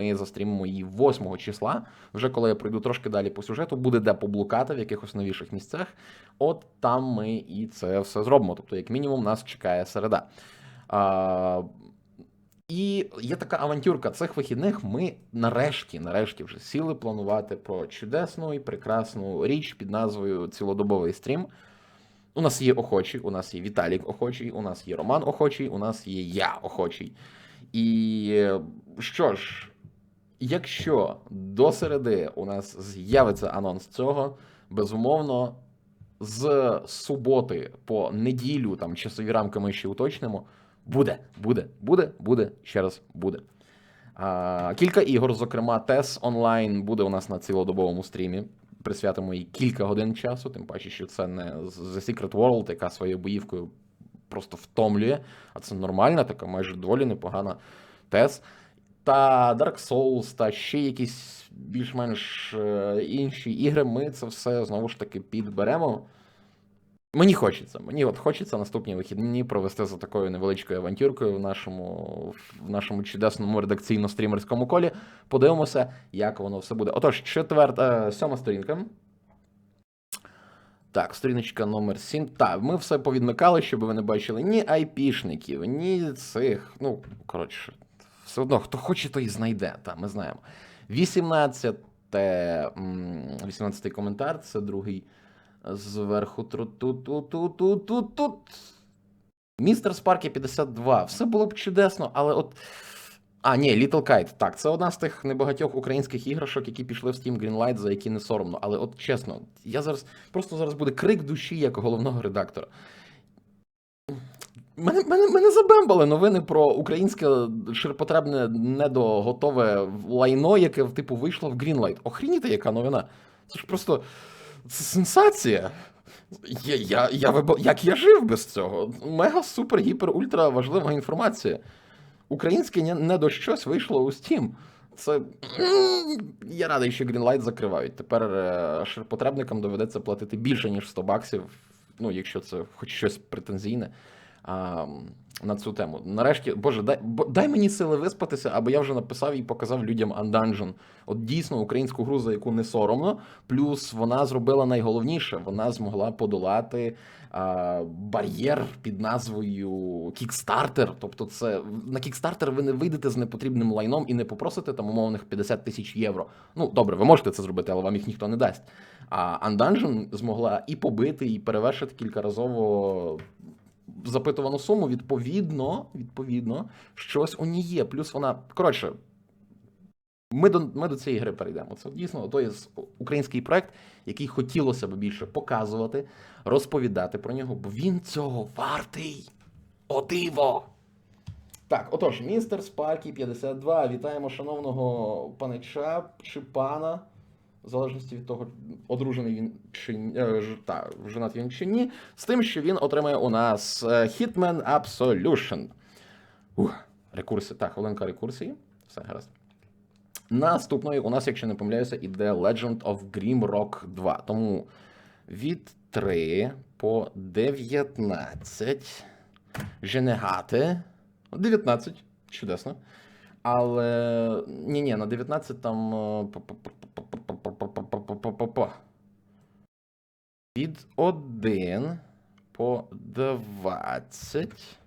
Ми застрімимо її 8 числа. Вже коли я пройду трошки далі по сюжету, буде де поблукати в якихось новіших місцях. От там ми і це все зробимо. Тобто, як мінімум, нас чекає середа. А, і є така авантюрка цих вихідних. Ми нарешті, нарешті вже сіли планувати про чудесну і прекрасну річ під назвою Цілодобовий стрім. У нас є охочі, у нас є Віталік охочий, у нас є Роман охочий, у нас є я охочий. І що ж, якщо до середи у нас з'явиться анонс цього, безумовно, з суботи по неділю, там часові рамки ми ще уточнимо. Буде, буде, буде, буде, ще раз буде. А, кілька ігор, зокрема, TES онлайн буде у нас на цілодобовому стрімі. Присвятимо їй кілька годин часу, тим паче, що це не The Secret World, яка своєю боївкою просто втомлює, а це нормальна, така майже доволі непогана TES. Та Dark Souls, та ще якісь більш-менш е, інші ігри. Ми це все знову ж таки підберемо. Мені хочеться. Мені от хочеться наступні вихідні провести за такою невеличкою авантюркою в нашому, в нашому чудесному редакційно-стрімерському колі. Подивимося, як воно все буде. Отож, четверта, е, сьома сторінка. Так, сторіночка номер 7. Так, ми все повідмикали, щоб ви не бачили ні айпішників, ні цих. Ну, коротше, все одно, хто хоче, той і знайде. Та, ми знаємо. 18 18 коментар, це другий зверху. Тру-ту-ту-ту-ту-ту-ту. Містер Спаркі 52. Все було б чудесно, але от. А, ні, Little Kite. Так, це одна з тих небагатьох українських іграшок, які пішли в Steam Greenlight, за які не соромно. Але от чесно, я зараз просто зараз буде крик душі як головного редактора. Мене, мене, мене забембали новини про українське ширпотребне недоготове лайно, яке типу вийшло в Greenlight. Охрініте, яка новина? Це ж просто це сенсація. Я, я, я, як я жив без цього? Мега супер гіпер ультра важлива інформація. Українське не, до щось вийшло у Steam. Це я радий, що Greenlight закривають. Тепер е, ширпотребникам доведеться платити більше, ніж 100 баксів. Ну, якщо це хоч щось претензійне а, на цю тему. Нарешті, Боже, дай, дай мені сили виспатися, аби я вже написав і показав людям Undungeon. От дійсно українську гру, за яку не соромно. Плюс вона зробила найголовніше: вона змогла подолати а, бар'єр під назвою Kickstarter. Тобто, це на Kickstarter ви не вийдете з непотрібним лайном і не попросите там умовних 50 тисяч євро. Ну, добре, ви можете це зробити, але вам їх ніхто не дасть. А Undungeon змогла і побити, і перевершити кількаразово запитувану суму. Відповідно, відповідно, щось у ній є. Плюс вона. Коротше, ми до, ми до цієї гри перейдемо. Це дійсно той український проект, який хотілося б більше показувати, розповідати про нього, бо він цього вартий. О диво! Так, отож, містер Спаркі 52. Вітаємо шановного панича чи пана. В залежності від того, одружений він чи е, та, женат він чи ні, з тим, що він отримає у нас е, Hitman Absolution. Ух, рекурси. Так, хвилинка рекурсії. Все гаразд. Наступною у нас, якщо не помиляюся, іде Legend of Grimrock 2. Тому від 3 по 19. Женегати. 19. Чудесно. Але. Ні, ні, на 19 там. Па-па-па-па-па-па-па. Від 1 по 20.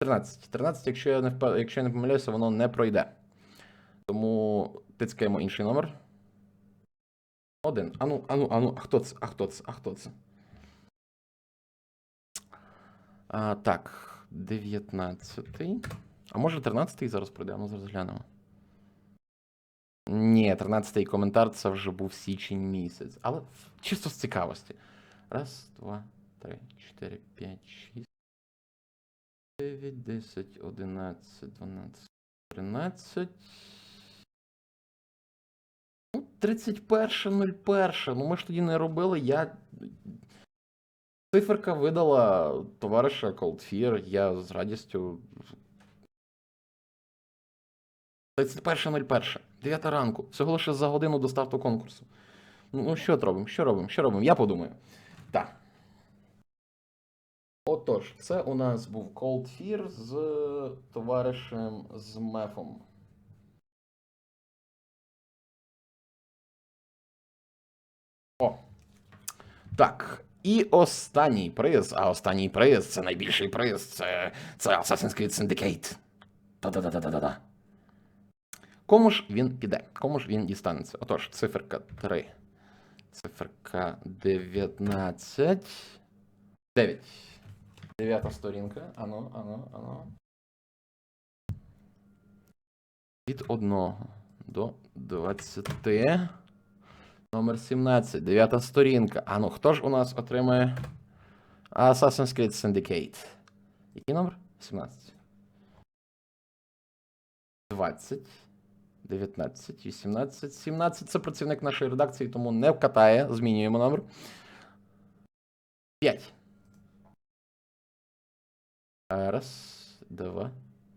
13. 13, якщо я не впад... якщо я не помиляюся, воно не пройде. Тому тискаємо інший номер. Один. Ану, ану, ану, а хто це? А хто це? А хто це? А, Так, 19. А може 13 зараз пройде, ну зараз глянемо. Ні, 13-й коментар це вже був січень місяць. Але чисто з цікавості. Раз, два, три, чотири, п'ять, шість. 9, 10, 11, 12, 13. Ну, 31.01. Ну, ми ж тоді не робили. Я. Циферка видала товариша Cold Fear. Я з радістю. 31.01. 9 ранку. Всього лише за годину до старту конкурсу. Ну, ну, що робимо? Що робимо? Що робимо? Я подумаю. Так. Отож, це у нас був Cold Fear з товаришем з Мефом. О. Так. І останній приз. А останній приз це найбільший приз. Це це Assassin's Creed Syndicate. Та-да-да-да-да-да. Кому ж він піде? Кому ж він дістанеться? Отож, циферка 3. Циферка 19. 9. Дев'ята сторінка. Ано, ано, ано. Від 1 до 20. Номер 17. Дев'ята сторінка. А ну, хто ж у нас отримає Assassin's Creed Syndicate? Який номер? 17. 20. 19, 18, 17. Це працівник нашої редакції, тому не вкатає. Змінюємо номер. 5. Раз, два,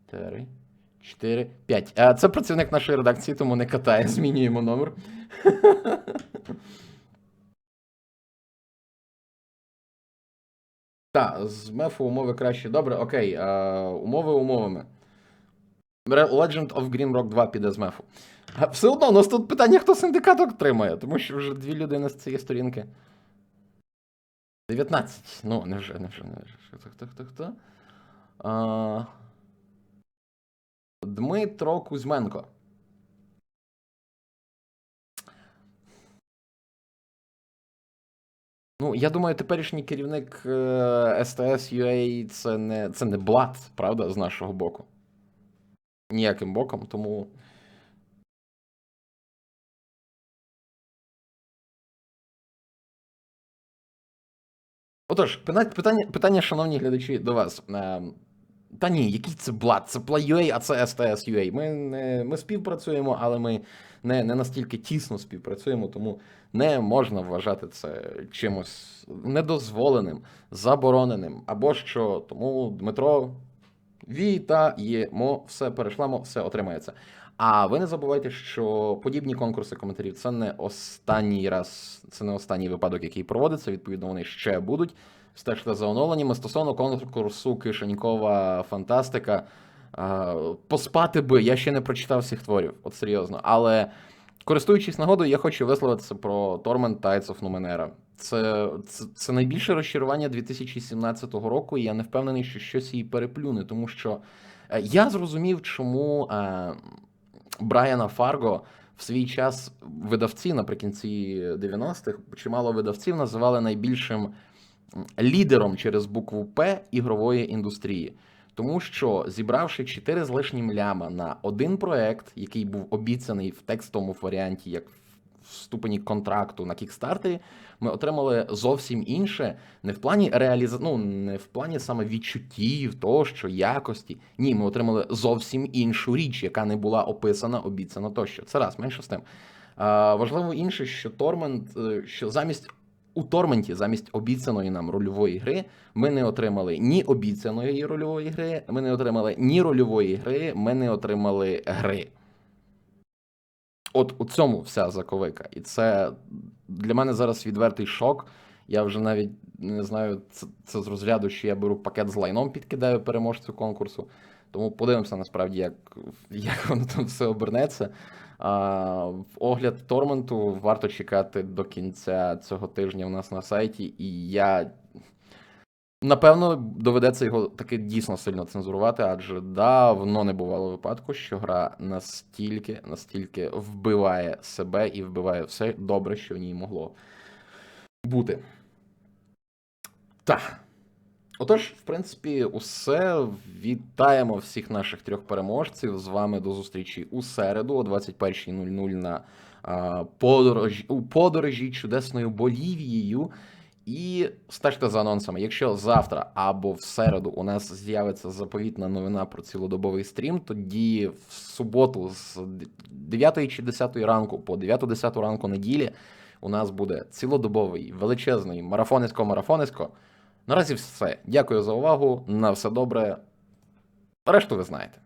три, чотири, п'ять. А це працівник нашої редакції, тому не катає. Змінюємо номер. Так, з мефу умови краще. Добре, окей. А, умови умовами. Legend of Green 2 піде з мефу. Все одно, у нас тут питання, хто синдикат отримає, тому що вже дві людини з цієї сторінки. 19. Ну, невже, невже, невже. Хто, хто, хто, хто? А... Дмитро Кузьменко. Ну, я думаю, теперішній керівник е, СТС UA це не, це не блат, правда, з нашого боку. Ніяким боком, тому. Отож, питання, питання, шановні глядачі, до вас. Е, Та ні, який це блат? Це Play.ua, а це STS.ua. Ми, не, ми співпрацюємо, але ми не, не настільки тісно співпрацюємо, тому не можна вважати це чимось недозволеним, забороненим. Або що. Тому Дмитро, вітаємо, все перейшлемо, все отримається. А ви не забувайте, що подібні конкурси коментарів це не останній раз, це не останній випадок, який проводиться. Відповідно, вони ще будуть. Стежте за оновленнями. Стосовно конкурсу Кишенькова фантастика. Поспати би, я ще не прочитав всіх творів, от серйозно. Але користуючись нагодою, я хочу висловитися про Torment Tides of Numenera. Це, це, це найбільше розчарування 2017 року, і я не впевнений, що щось її переплюне, тому що е, я зрозумів, чому е, Брайана Фарго в свій час видавці наприкінці 90-х чимало видавців називали найбільшим лідером через букву П ігрової індустрії. Тому що зібравши 4 з лишнім ляма на один проект, який був обіцяний в текстовому варіанті, як в ступені контракту на кікстартері, ми отримали зовсім інше, не в плані реаліза... ну, не в плані саме відчуттів, тощо, якості. Ні, ми отримали зовсім іншу річ, яка не була описана, обіцяна тощо. Це раз, менше з тим. А, важливо інше, що Тормент, що замість у Торменті, замість обіцяної нам рольової гри, ми не отримали ні обіцяної рольової гри, ми не отримали ні рольової гри, ми не отримали гри. От у цьому вся заковика. І це для мене зараз відвертий шок. Я вже навіть не знаю, це, це з розряду, що я беру пакет з лайном, підкидаю переможцю конкурсу. Тому подивимося насправді, як, як воно там все обернеться. А, огляд Торменту варто чекати до кінця цього тижня у нас на сайті, і я. Напевно, доведеться його таки дійсно сильно цензурувати, адже давно не бувало випадку, що гра настільки, настільки вбиває себе і вбиває все добре, що в ній могло бути. Так. Отож, в принципі, усе. Вітаємо всіх наших трьох переможців. З вами до зустрічі у середу о 21.00 на подорожі, у подорожі чудесною Болівією. І стежте за анонсами. Якщо завтра або в середу у нас з'явиться заповітна новина про цілодобовий стрім, тоді в суботу з 9 чи 10 ранку по 9-10 ранку неділі у нас буде цілодобовий величезний марафонецько-марафонецько. Наразі все. Дякую за увагу. На все добре. Решту ви знаєте.